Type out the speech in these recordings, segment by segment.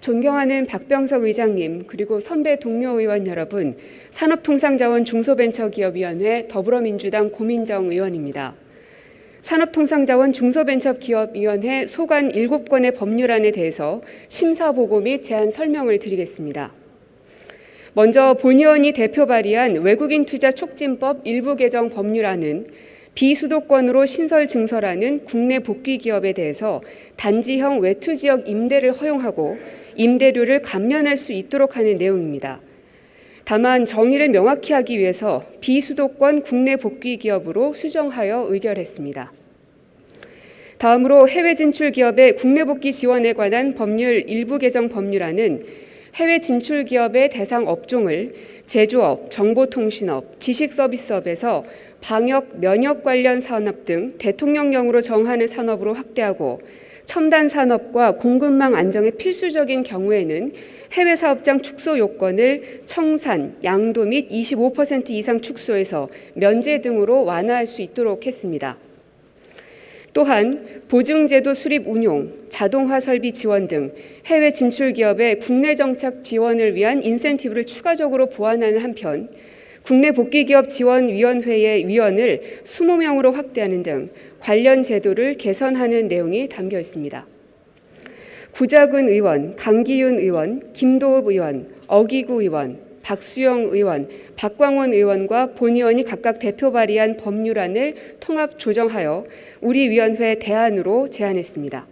존경하는 박병석 의장님 그리고 선배 동료 의원 여러분, 산업통상자원 중소벤처기업위원회 더불어민주당 고민정 의원입니다. 산업통상자원 중소벤처기업위원회 소관 7건의 법률안에 대해서 심사 보고 및 제안 설명을 드리겠습니다. 먼저 본 의원이 대표 발의한 외국인 투자 촉진법 일부 개정 법률안은 비수도권으로 신설 증설하는 국내 복귀 기업에 대해서 단지형 외투 지역 임대를 허용하고 임대료를 감면할 수 있도록 하는 내용입니다. 다만 정의를 명확히 하기 위해서 비수도권 국내 복귀 기업으로 수정하여 의결했습니다. 다음으로 해외 진출 기업의 국내 복귀 지원에 관한 법률 일부 개정 법률안은 해외 진출 기업의 대상 업종을 제조업, 정보통신업, 지식서비스업에서 방역, 면역 관련 산업 등 대통령령으로 정하는 산업으로 확대하고 첨단 산업과 공급망 안정에 필수적인 경우에는 해외 사업장 축소 요건을 청산, 양도 및 25% 이상 축소해서 면제 등으로 완화할 수 있도록 했습니다. 또한 보증제도 수립 운용, 자동화 설비 지원 등 해외 진출 기업의 국내 정착 지원을 위한 인센티브를 추가적으로 보완하는 한편 국내 복귀 기업 지원 위원회의 위원을 20명으로 확대하는 등 관련 제도를 개선하는 내용이 담겨 있습니다. 구자근 의원, 강기윤 의원, 김도읍 의원, 어기구 의원, 박수영 의원, 박광원 의원과 본 의원이 각각 대표 발의한 법률안을 통합 조정하여 우리 위원회 대안으로 제안했습니다.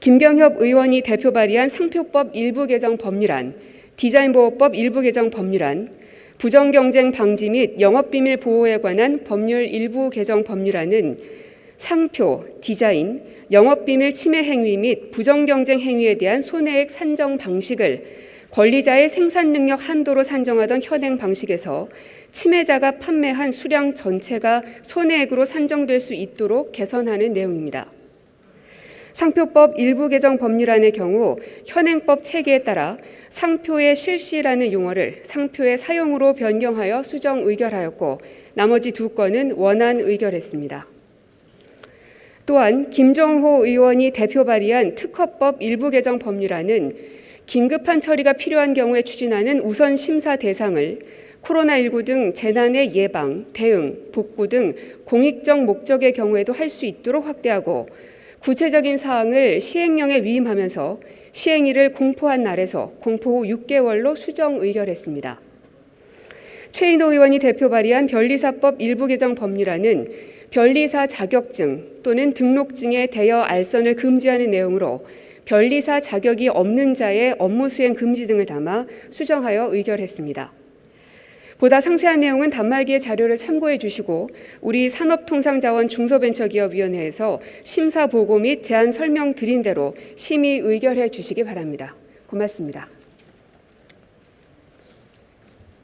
김경협 의원이 대표 발의한 상표법 일부 개정 법률안, 디자인보호법 일부 개정 법률안, 부정 경쟁 방지 및 영업 비밀 보호에 관한 법률 일부 개정 법률안은 상표, 디자인, 영업 비밀 침해 행위 및 부정 경쟁 행위에 대한 손해액 산정 방식을 권리자의 생산 능력 한도로 산정하던 현행 방식에서 침해자가 판매한 수량 전체가 손해액으로 산정될 수 있도록 개선하는 내용입니다. 상표법 일부 개정 법률안의 경우 현행법 체계에 따라 상표의 실시라는 용어를 상표의 사용으로 변경하여 수정 의결하였고 나머지 두 건은 원안 의결했습니다. 또한 김종호 의원이 대표 발의한 특허법 일부 개정 법률안은 긴급한 처리가 필요한 경우에 추진하는 우선 심사 대상을 코로나19 등 재난의 예방, 대응, 복구 등 공익적 목적의 경우에도 할 수 있도록 확대하고 구체적인 사항을 시행령에 위임하면서 시행일을 공포한 날에서 공포 후 6개월로 수정 의결했습니다. 최인호 의원이 대표 발의한 변리사법 일부 개정 법률안은 변리사 자격증 또는 등록증의 대여 알선을 금지하는 내용으로 변리사 자격이 없는 자의 업무 수행 금지 등을 담아 수정하여 의결했습니다. 보다 상세한 내용은 단말기의 자료를 참고해 주시고 우리 산업통상자원 중소벤처기업위원회에서 심사 보고 및 제안 설명 드린 대로 심의 의결해 주시기 바랍니다. 고맙습니다.